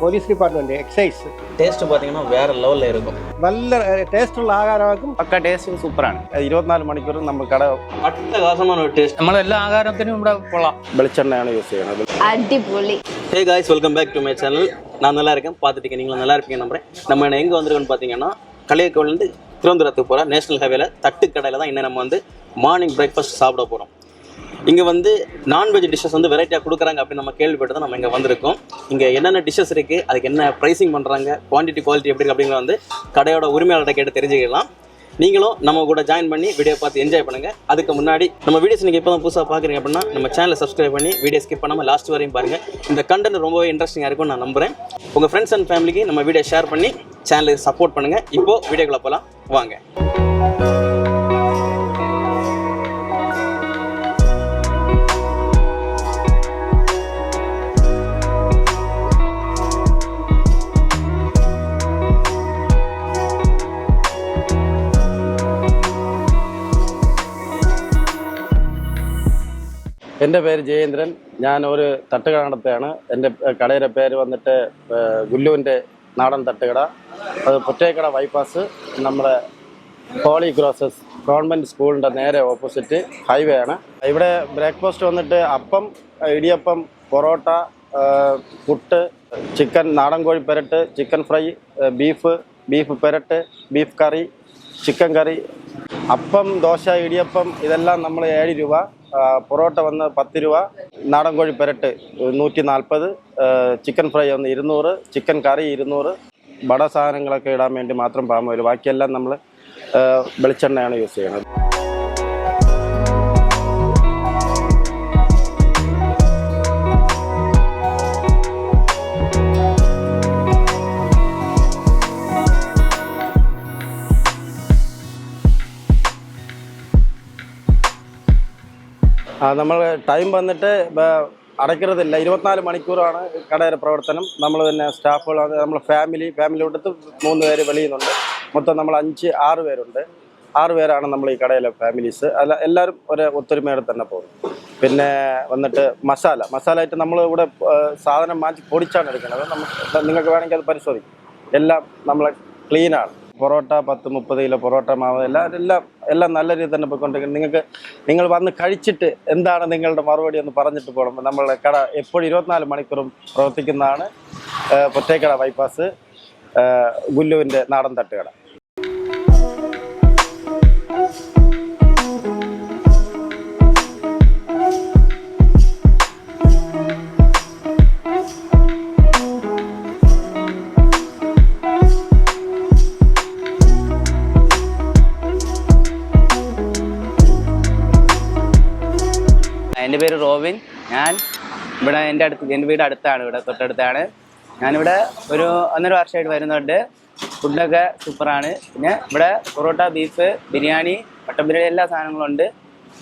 Police department excise taste பார்த்தீங்கன்னா வேற லெவலில் இருக்கும் നല്ല ടേസ്റ്റുള്ള ആഹാരമാക്കും പക്ക ടേസ്റ്റും സൂപ്പറാണ് ഇരുപത്തിനാല് മണിക്കൂറും നമ്മൾ കട அட்டகாசமான ஒரு டேஸ்ட் നമ്മളെല്ലാ ആഹാരത്തിനും ഇവിടെ കൊള്ളാം വെളിച്ചെണ്ണയാണ് യൂസ് ചെയ്യുന്നത് அடிப்பொலி hey guys welcome back to my channel நான் நல்லா இருக்கேன் பார்த்துட்டு நீங்களும் நல்லா இருப்பீங்க நம்புறேன் நம்ம என்ன எங்கே வந்திருக்கோம்னு பார்த்தீங்கன்னா களியக்கோவிலேருந்து திருவனந்தபுரத்துக்கு போகிற நேஷனல் ஹைவேல தட்டு கடையில் தான் இன்னும் நம்ம வந்து மார்னிங் பிரேக்ஃபாஸ்ட் சாப்பிட போகிறோம் இங்கே வந்து நான்வெஜ் டிஷ்ஷஸ் வந்து வெரைட்டியாக கொடுக்குறாங்க அப்படின்னு நம்ம கேள்விப்பட்டு தான் நம்ம இங்கே வந்திருக்கோம். இங்கே என்னென்ன டிஷ்ஷஸ் இருக்குது அதுக்கு என்ன ப்ரைஸிங் பண்ணுறாங்க குவான்டிட்டி குவாலிட்டி எப்படி இருக்குது அப்படிங்கிற வந்து கடையோட உரிமையாளர்கிட்ட கேட்டு தெரிஞ்சுக்கலாம். நீங்களும் நம்ம கூட ஜாயின் பண்ணி வீடியோ பார்த்து என்ஜாய் பண்ணுங்கள் அதுக்கு முன்னாடி நம்ம வீடியோஸ் நீங்கள் இப்போ தான் புதுசாக பார்க்குறீங்க அப்படின்னா நம்ம சேனலை சப்ஸ்கிரைப் பண்ணி வீடியோ ஸ்கிப் பண்ணாமல் லாஸ்ட் வரையும் பாருங்கள் இந்த கண்டென்ட் ரொம்பவே இன்ட்ரெஸ்டிங்காக இருக்கும்னு நான் நம்புகிறேன் உங்கள் ஃப்ரெண்ட்ஸ் அண்ட் ஃபேமிலிக்கு நம்ம வீடியோ ஷேர் பண்ணி சேனலுக்கு சப்போர்ட் பண்ணுங்கள் இப்போது வீடியோக்குள்ளே போகலாம் வாங்க. എന്റെ പേര് ജയേന്ദ്രൻ. ഞാൻ ഒരു തട്ടുകട നടത്തുകയാണ് എന്റെ കടയുടെ പേര് വന്നിട്ട് ഗുല്ലുവിന്റെ നാടൻ തട്ടുകട. അത് പൊറ്റേക്കട ബൈപ്പാസ്. നമ്മുടെ ഹോളി ക്രോസസ് ഗവൺമെന്റ് സ്കൂളിന്റെ നേരെ ഓപ്പോസിറ്റ് ഹൈവേ ആണ്. ഇവിടെ ബ്രേക്ക്ഫാസ്റ്റ് വന്നിട്ട് അപ്പം ഇടിയപ്പം പൊറോട്ട പുട്ട് ചിക്കൻ നാടൻ കോഴി പെരട്ട് chicken fry beef beef പെരട്ട് beef curry chicken curry appam dosa idiyappam ഇതെല്ലാം നമ്മൾ ഏഴ് രൂപ. പൊറോട്ട വന്ന് പത്ത് രൂപ നാടൻ കോഴി പെരട്ട് നൂറ്റി നാൽപ്പത് ചിക്കൻ ഫ്രൈ ഒന്ന് ഇരുന്നൂറ് ചിക്കൻ കറി ഇരുന്നൂറ് ബട സാധനങ്ങളൊക്കെ ഇടാൻ വേണ്ടി മാത്രം പാമ്പ് വരും. ബാക്കിയെല്ലാം നമ്മൾ വെളിച്ചെണ്ണയാണ് യൂസ് ചെയ്യുന്നത്. നമ്മൾ ടൈം വന്നിട്ട് അടയ്ക്കുന്നതില്ല ഇരുപത്തിനാല് മണിക്കൂറാണ് കടയുടെ പ്രവർത്തനം. നമ്മൾ തന്നെ സ്റ്റാഫുകൾ നമ്മൾ ഫാമിലി ഫാമിലി കൊടുത്ത് മൂന്ന് പേര് വെളിയിൽ നിന്നുണ്ട് മൊത്തം നമ്മൾ അഞ്ച് ആറ് പേരുണ്ട്. ആറ് പേരാണ് നമ്മൾ ഈ കടയിലെ ഫാമിലീസ് അല്ല എല്ലാവരും ഒരു ഒത്തൊരുമയോടെ തന്നെ പോകും. പിന്നെ വന്നിട്ട് മസാല. മസാല ആയിട്ട് നമ്മൾ ഇവിടെ സാധനം മാറ്റി പൊടിച്ചാണ് എടുക്കുന്നത്. നമുക്ക് നിങ്ങൾക്ക് വേണമെങ്കിൽ അത് പരിശോധിക്കും. എല്ലാം നമ്മൾ ക്ലീനാണ് പൊറോട്ട പത്ത് മുപ്പത് കിലോ പൊറോട്ട മാവ് എല്ലാം എല്ലാം എല്ലാം നല്ല രീതിയിൽ തന്നെ പോയിക്കൊണ്ടിരിക്കുന്നത് നിങ്ങൾക്ക് നിങ്ങൾ വന്ന് കഴിച്ചിട്ട് എന്താണ് നിങ്ങളുടെ മറുപടി എന്ന് പറഞ്ഞിട്ട് പോകണം നമ്മളുടെ കട എപ്പോഴും ഇരുപത്തിനാല് മണിക്കൂറും പ്രവർത്തിക്കുന്നതാണ് പൊറ്റേക്കട ബൈപ്പാസ് ഗുല്ലുവിന്റെ നാടൻ തട്ടുകട. എന്റെ പേര് റോബിൻ. ഞാൻ ഇവിടെ എന്റെ അടുത്ത് എന്റെ വീട് അടുത്താണ് ഇവിടെ തൊട്ടടുത്താണ്. ഞാനിവിടെ ഒരു ഒന്നര വർഷമായിട്ട് വരുന്നുണ്ട്. ഫുഡൊക്കെ സൂപ്പറാണ്. പിന്നെ ഇവിടെ പൊറോട്ട ബീഫ് ബിരിയാണി മട്ടൻ ബിരിയാണി എല്ലാ സാധനങ്ങളും ഉണ്ട്.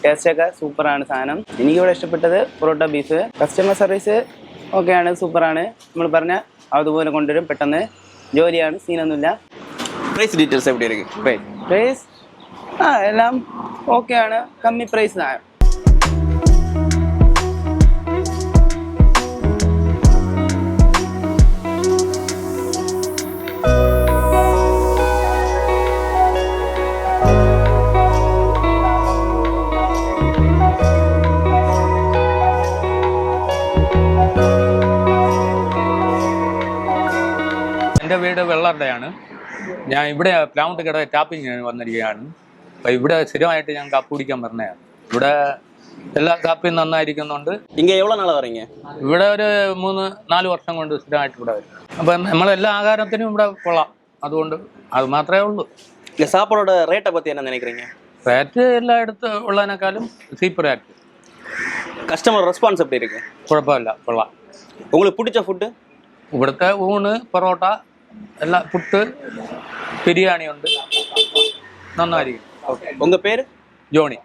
ടേസ്റ്റൊക്കെ സൂപ്പറാണ് സാധനം. എനിക്കിവിടെ ഇഷ്ടപ്പെട്ടത് പൊറോട്ട ബീഫ് കസ്റ്റമർ സർവീസ് ഓക്കെയാണ് സൂപ്പറാണ്. നമ്മൾ പറഞ്ഞ അതുപോലെ കൊണ്ടുവരും. പെട്ടെന്ന് ജോലിയാണ് സീനൊന്നുമില്ല പ്രൈസ് ഡീറ്റെയിൽസ് എവിടെയായിരിക്കും? പ്രൈസ് ആ എല്ലാം ഓക്കെയാണ് കമ്മി പ്രൈസ് ആണ് എൻ്റെ വീട് വെള്ളറുടെയാണ് ഞാൻ ഇവിടെ പ്ലാമട്ട് കട ടാപ്പിങ് വന്നിരിക്കുകയാണ് അപ്പം ഇവിടെ സ്ഥിരമായിട്ട് ഞാൻ കാപ്പി കുടിക്കാൻ പറഞ്ഞതാണ് ഇവിടെ എല്ലാ കാപ്പിയും നന്നായിരിക്കുന്നുണ്ട് இங்கே எவ்வளோ நாளாக வரீங்க ഇവിടെ ഒരു മൂന്ന് നാല് വർഷം കൊണ്ട് സ്ഥിരമായിട്ട് ഇവിടെ വരും അപ്പം നമ്മളെല്ലാ ആഹാരത്തിനും ഇവിടെ കൊള്ളാം അതുകൊണ്ട് അത് മാത്രമേ ഉള്ളൂ இந்த சாப்பாடோட ரேட்டை பற்றி என்ன நினைக்கிறீங்க റേറ്റ് എല്ലായിടത്ത് ഉള്ളതിനേക്കാളും ചീപ്പ് റേറ്റ് கஸ்டமர் ரெஸ்பான்ஸ் எப்படி இருக்குது കുഴപ്പമില്ല കൊള്ളാം உங்களுக்கு பிடிச்ச ஃபுட்டு ഇവിടുത്തെ ഊണ് പൊറോട്ട எல்லா புட்டு பிரியாணி உண்டு நன்னாரி ஓகே உங்கள் பேர் ஜோனி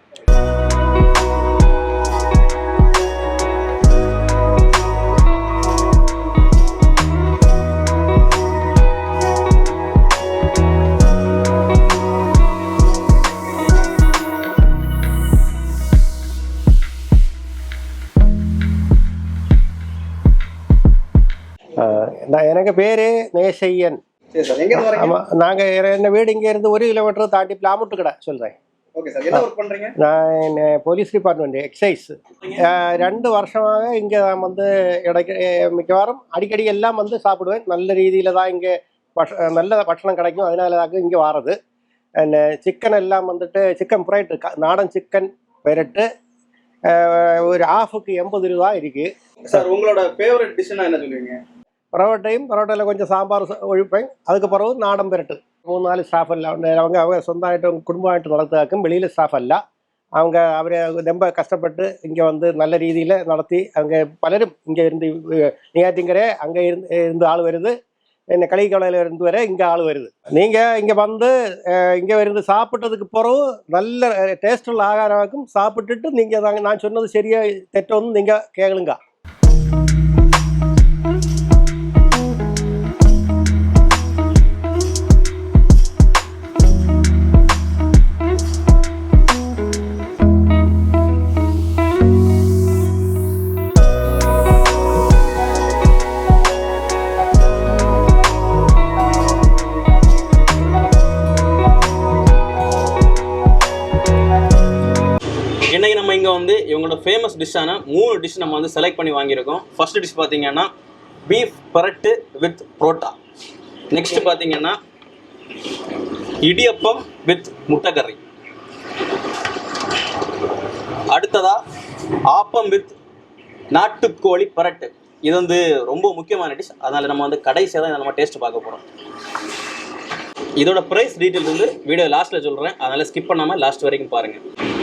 எனக்கு பேர்? நேசையன். ஆமாம் நாங்கள் என்ன வீடு இங்கே இருந்து ஒரு கிலோமீட்டர் தாண்டி பிளாமுட்டு கடை சொல்கிறேன் நான் போலீஸ் டிபார்ட்மெண்ட் எக்ஸைஸ் ரெண்டு வருஷமாக இங்கே நான் வந்து இடைக்க மிக்கவாறும் அடிக்கடி எல்லாம் வந்து சாப்பிடுவேன். நல்ல ரீதியில் தான் இங்கே நல்ல பட்சணம் கிடைக்கும். அதனால தான் இங்கே வாரது. என்ன சிக்கன் எல்லாம் வந்துட்டு சிக்கன் ஃப்ரைட்டு நாடன் சிக்கன் பெரட்டு. ஒரு ஆஃபுக்கு எண்பது ரூபா இருக்குது சார் உங்களோட ஃபேவரட் டிஷ்னா என்ன சொல்லுவீங்க? പൊറോട്ടയും പൊറോട്ടയിൽ കൊഞ്ചം സാമ്പാർ ഒഴിപ്പേൻ. അതുക്ക് പുറവും നാടൻ പെരട്ട്. മൂന്നാല് സ്റ്റാഫല്ല அவங்க அவங்க சொந்தமாயிட்டும் குடும்பமாயிட்டு நடத்துறதுக்கும் வெளியில் ஸ்டாஃப் அல்ல அவங்க അവർ ரொம்ப കഷ്ടപ്പെട്ട് இங்கே வந்து நல்ல രീതിயில் നടത്തി அவங்க പലരും இங்கே இருந்து നെയ്യാറ്റിങ്കര அங்கே இருந்து இருந்து ஆள் வருது என்ன களிக்கவலையில் இருந்து வர இங்கே ஆள் வருது நீங்கள் இங்கே வந்து இங்கே இருந்து சாப்பிட்டதுக்கு பிறகு நல்ல டேஸ்டுள்ள ஆகாரமாக்கும் சாப்பிட்டுட்டு நீங்கள் நான் சொன்னது சரியாக தெட்டோன்னு நீங்கள் கேளுங்க வந்து இவங்களோட ஃபேமஸ் டிஷ்ஷான மூணு டிஷ் நம்ம வந்து செலக்ட் பண்ணி வாங்கியிருக்கோம். ஃபர்ஸ்ட் டிஷ் பார்த்தீங்கன்னா பீஃப் பரட்டு வித் புரோட்டா. நெக்ஸ்ட் பார்த்தீங்கன்னா இடியப்பம் வித் முட்டைக்கறி. அடுத்ததா ஆப்பம் வித் நாட்டுக்கோழி பரட்டு. இது வந்து ரொம்ப முக்கியமான டிஷ் அதனால நம்ம வந்து கடைசியாக தான் நம்ம டேஸ்ட் பார்க்க போகிறோம் இதோட ப்ரைஸ் டீட்டெயில்ஸ் வந்து வீடியோ லாஸ்ட்டில் சொல்கிறேன் அதனால் ஸ்கிப் பண்ணாமல் லாஸ்ட் வரைக்கும் பாருங்கள்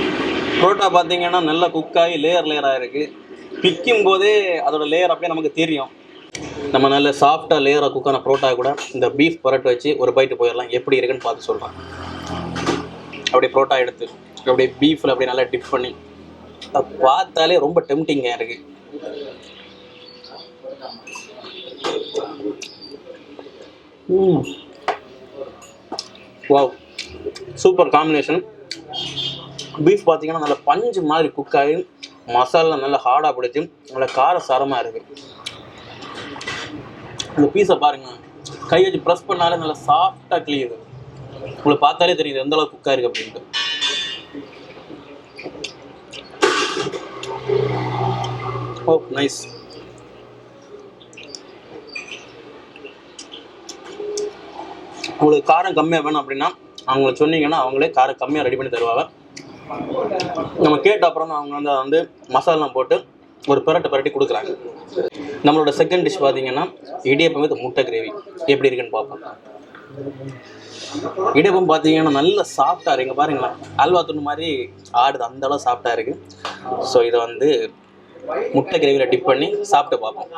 புரோட்டா பார்த்தீங்கன்னா நல்லா குக்காகி லேயர் லேயராக இருக்குது பிக்கும் போதே அதோட லேயர் அப்படியே நமக்கு தெரியும். நம்ம நல்ல சாஃப்டாக லேயராக குக்கான புரோட்டா கூட இந்த பீஃப் பரோட்டா வச்சு ஒரு பைட்டு போயிடலாம். எப்படி இருக்குன்னு பார்த்து சொல்கிறேன் அப்படியே புரோட்டா எடுத்து அப்படியே பீஃபில் அப்படியே நல்லா டிப் பண்ணி அதை பார்த்தாலே ரொம்ப டெம்டிங்காக இருக்குது வாவ் சூப்பர் காம்பினேஷன் பீஃப் பார்த்தீங்கன்னா நல்ல பஞ்சு மாதிரி குக் ஆகி மசாலா நல்லா ஹார்டாக பிடிச்சி நல்ல கார சாரமாக இருக்குது இந்த பீஸை பாருங்க. கை வச்சு ப்ரெஸ் பண்ணாலே நல்லா சாஃப்டாக கிளியுது. உங்களுக்கு பார்த்தாலே தெரியுது எந்த அளவுக்கு குக்காக இருக்குது அப்படின்ட்டு. ஓ நைஸ் உங்களுக்கு காரம் கம்மியாக வேணும் அப்படின்னா அவங்களை சொன்னீங்கன்னா அவங்களே காரம் கம்மியாக ரெடி பண்ணி தருவாங்க. நம்ம கேட்ட அப்புறம் தான் அவங்க வந்து வந்து மசாலாம் போட்டு ஒரு பரட்டை பிரட்டி கொடுக்குறாங்க. நம்மளோட செகண்ட் டிஷ் பார்த்தீங்கன்னா இடியப்பம் வித் முட்டை கிரேவி. எப்படி இருக்குன்னு பார்ப்போம். இடியப்பம் பார்த்தீங்கன்னா நல்ல சாஃப்டாக இருக்குது பாருங்களேன் அல்வா துண்டு மாதிரி ஆடுது. அந்த அளவு சாஃப்டாக இருக்கு. ஸோ இதை வந்து முட்டை கிரேவியில் டிப் பண்ணி சாப்பிட்டு பார்ப்போம்.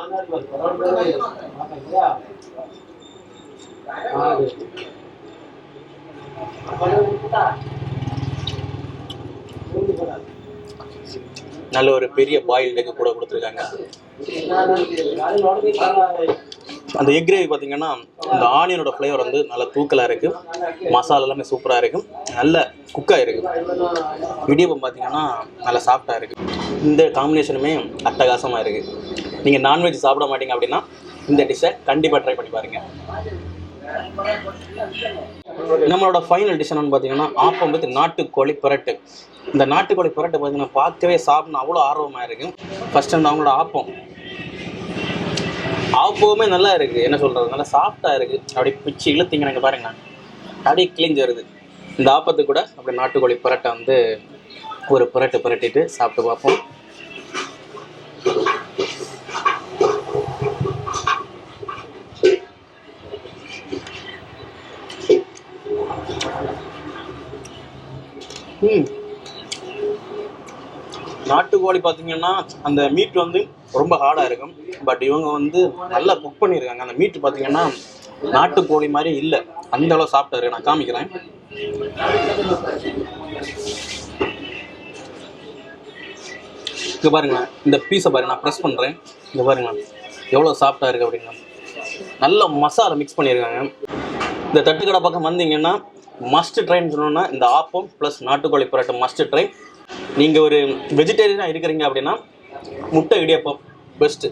நல்ல ஒரு பெரிய பாயில் எக் கூட கொடுத்துருக்காங்க. அந்த எக் கிரேவி பார்த்தீங்கன்னா இந்த ஆனியனோட ஃப்ளேவர் வந்து நல்ல தூக்கலாக இருக்குது மசாலா எல்லாமே சூப்பராக இருக்குது நல்ல குக்காக இருக்குது இடியப்பம் பார்த்தீங்கன்னா நல்லா சாஃப்டாக இருக்குது இந்த காம்பினேஷனுமே அட்டகாசமாக இருக்குது நீங்கள் நான்வெஜ் சாப்பிட மாட்டீங்க அப்படின்னா இந்த டிஷ்ஷை கண்டிப்பாக ட்ரை பண்ணி பாருங்கள் நம்மளோட ஃபைனல் டிஷ் பார்த்தீங்கன்னா ஆப்பம் வித் நாட்டுக்கோழி புரட்டு. இந்த நாட்டுக்கோழி புரட்டு பார்த்தீங்கன்னா பார்க்கவே சாப்பிடணும். அவ்வளோ ஆர்வமாக இருக்கும் ஃபர்ஸ்ட் அந்த அவங்களோட ஆப்பம். ஆப்பவுமே நல்லா இருக்குது என்ன சொல்கிறது நல்லா சாஃப்டாக இருக்குது அப்படி பிச்சு இழுத்தீங்க நீங்கள் பாருங்க. அப்படியே கிழிஞ்சு வருது இந்த ஆப்பத்துக்கு கூட அப்படி நாட்டுக்கோழி புரட்டை வந்து ஒரு புரட்டு புரட்டிட்டு சாப்பிட்டு பார்ப்போம் ம் கோழி பார்த்தீங்கன்னா அந்த மீட் வந்து ரொம்ப ஹார்டாக இருக்கும். பட் இவங்க வந்து நல்லா குக் பண்ணியிருக்காங்க அந்த மீட் பார்த்தீங்கன்னா நாட்டுக்கோழி மாதிரி இல்லை. அந்த அளவு சாப்பிட்டாரு இருக்கு. நான் காமிக்கிறேன். இங்கே பாருங்களேன் இந்த பீஸை பாருங்க. நான் ப்ரெஸ் பண்ணுறேன் இங்கே பாருங்களேன் எவ்வளோ சாஃப்டாக இருக்குது அப்படிங்க நல்ல மசாலா மிக்ஸ் பண்ணியிருக்காங்க இந்த தட்டுக்கடை பக்கம் வந்தீங்கன்னா மஸ்ட் ட்ரைன்னு சொன்னோன்னா இந்த ஆப்பம் ப்ளஸ் நாட்டுக்கோழி புரோட்டா மஸ்ட் ட்ரை நீங்கள் ஒரு வெஜிடேரியனாக இருக்கிறீங்க அப்படின்னா முட்டை இடியப்பம் பெஸ்ட்டு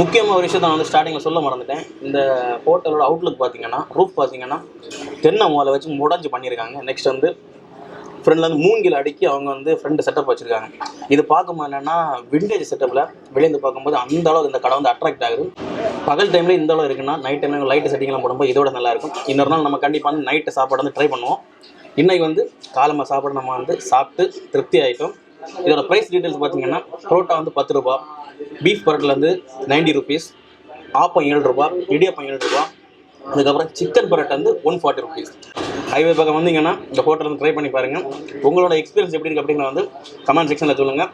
முக்கியமாக ஒரு விஷயத்த நான் வந்து ஸ்டார்டிங்கில் சொல்ல மறந்துட்டேன். இந்த ஹோட்டலோட அவுட்லுக் பார்த்தீங்கன்னா ரூஃப் பார்த்தீங்கன்னா தென்னை மோலை வச்சு முடஞ்சு பண்ணியிருக்காங்க. நெக்ஸ்ட் வந்து ஃப்ரெண்டில் வந்து மூங்கில் அடுக்கி அவங்க வந்து ஃப்ரெண்டு செட்டப் வச்சுருக்காங்க. இது பார்க்கும்போது என்னென்னா விண்டேஜ் செட்டப்பில் வெளியேந்து பார்க்கும்போது அந்த அளவுக்கு இந்த கடை வந்து அட்ராக்ட் ஆகுது. பகல் டைமில் இந்த அளவு இருக்குன்னா நைட் டைமில் லைட்டு செட்டிங்லாம் போடும்போது இதோட நல்லா இருக்கும். இன்னொரு நாள் நம்ம கண்டிப்பாக வந்து நைட்டு சாப்பாடு வந்து ட்ரை பண்ணுவோம். இன்னைக்கு வந்து காலமாக சாப்பாடு நம்ம வந்து சாப்பிட்டு திருப்தி ஆகிட்டோம் இதோட ப்ரைஸ் டீட்டெயில்ஸ் பார்த்தீங்கன்னா புரோட்டா வந்து பத்து ரூபா பீஃப் பரோட்டில் வந்து நைன்டி ருபீஸ் ஆப்பம் ஏழு ரூபா இடியப்பம் ஏழு ரூபா அதுக்கப்புறம் சிக்கன் பரோட்டா வந்து ஒன் ஃபார்ட்டி ருபீஸ் ஹைவே பக்கம் வந்தீங்கன்னா இந்த ஹோட்டல் வந்து ட்ரை பண்ணி பாருங்கள் உங்களோட எக்ஸ்பீரியன்ஸ் எப்படி இருக்குது அப்படிங்கிற வந்து கமெண்ட் செக்ஷனில் சொல்லுங்கள்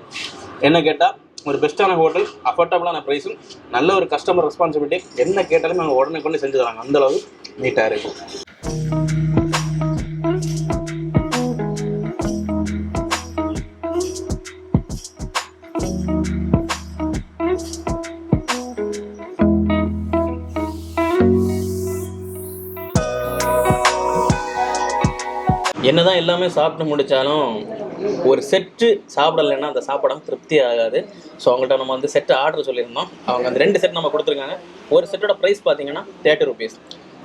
என்ன கேட்டால் ஒரு பெஸ்ட்டான ஹோட்டல் அஃபோர்டபுளான ப்ரைஸும் நல்ல ஒரு கஸ்டமர் ரெஸ்பான்சிபிலிட்டி என்ன கேட்டாலும் நாங்கள் உடனே கொண்டு செஞ்சு தராங்க. அந்தளவு நீட்டாக இருக்கும் என்னதான் எல்லாமே சாப்பிட்டு முடிச்சாலும் ஒரு செட்டு சாப்பிடலைன்னா அந்த சாப்பாடு திருப்தி ஆகாது. ஸோ அவங்கள்ட்ட நம்ம வந்து செட்டு ஆர்டர் சொல்லியிருந்தோம். அவங்க அந்த ரெண்டு செட் நம்ம கொடுத்துருக்காங்க. ஒரு செட்டோட ப்ரைஸ் பார்த்தீங்கன்னா தேர்ட்டி ருபீஸ்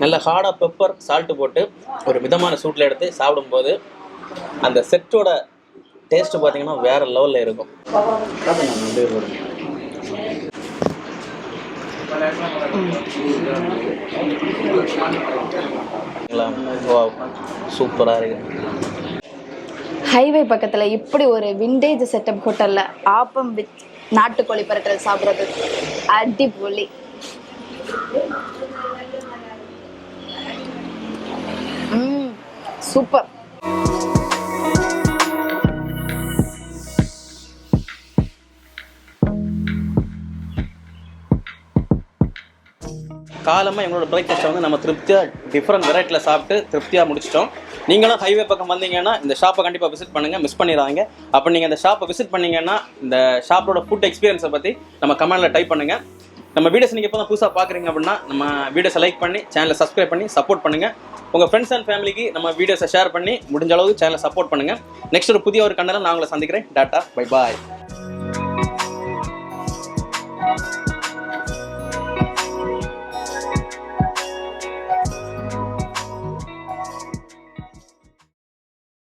நல்ல ஹார்டாக பெப்பர் சால்ட்டு போட்டு ஒரு மிதமான சூட்டில் எடுத்து சாப்பிடும்போது அந்த செட்டோட டேஸ்ட்டு பார்த்தீங்கன்னா வேற லெவலில் இருக்கும். சூப்பராக இருக்கு ஹைவே பக்கத்தில் இப்படி ஒரு விண்டேஜ் செட்டப் ஹோட்டலில் ஆப்பம் வித் நாட்டுக்கோழி பரட்டல் சாப்பிட்றது. அடிப்பொலி சூப்பர். காலமாக எங்களோட பிரேக்ஃபாஸ்ட்டை வந்து நம்ம திருப்தியாக டிஃப்ரெண்ட் வெரைட்டியில் சாப்பிட்டு திருப்தியாக முடிச்சிட்டோம். நீங்களும் ஹைவே பக்கம் வந்தீங்கன்னா இந்த ஷாப்பை கண்டிப்பாக விசிட் பண்ணுங்கள் மிஸ் பண்ணிடாதீங்க. அப்போ நீங்கள் இந்த ஷாப்பை விசிட் பண்ணீங்கன்னா இந்த ஷாப்போட ஃபுட் எக்ஸ்பீரியன்ஸை பற்றி நம்ம கமெண்ட்டில் டைப் பண்ணுங்கள் நம்ம வீடியோஸ் நீங்கள் இப்போ தான் புதுசாக பார்க்குறீங்க அப்படின்னா நம்ம வீடியோஸை லைக் பண்ணி சேனலை சப்ஸ்கிரைப் பண்ணி சப்போர்ட் பண்ணுங்கள் உங்கள் ஃப்ரெண்ட்ஸ் அண்ட் ஃபேமிலிக்கு நம்ம வீடியோஸை ஷேர் பண்ணி முடிஞ்ச அளவுக்கு சேனலை சப்போர்ட் பண்ணுங்கள் நெக்ஸ்ட் ஒரு புதிய ஒரு கண்டனம் நான் உங்களை சந்திக்கிறேன். Tata bye bye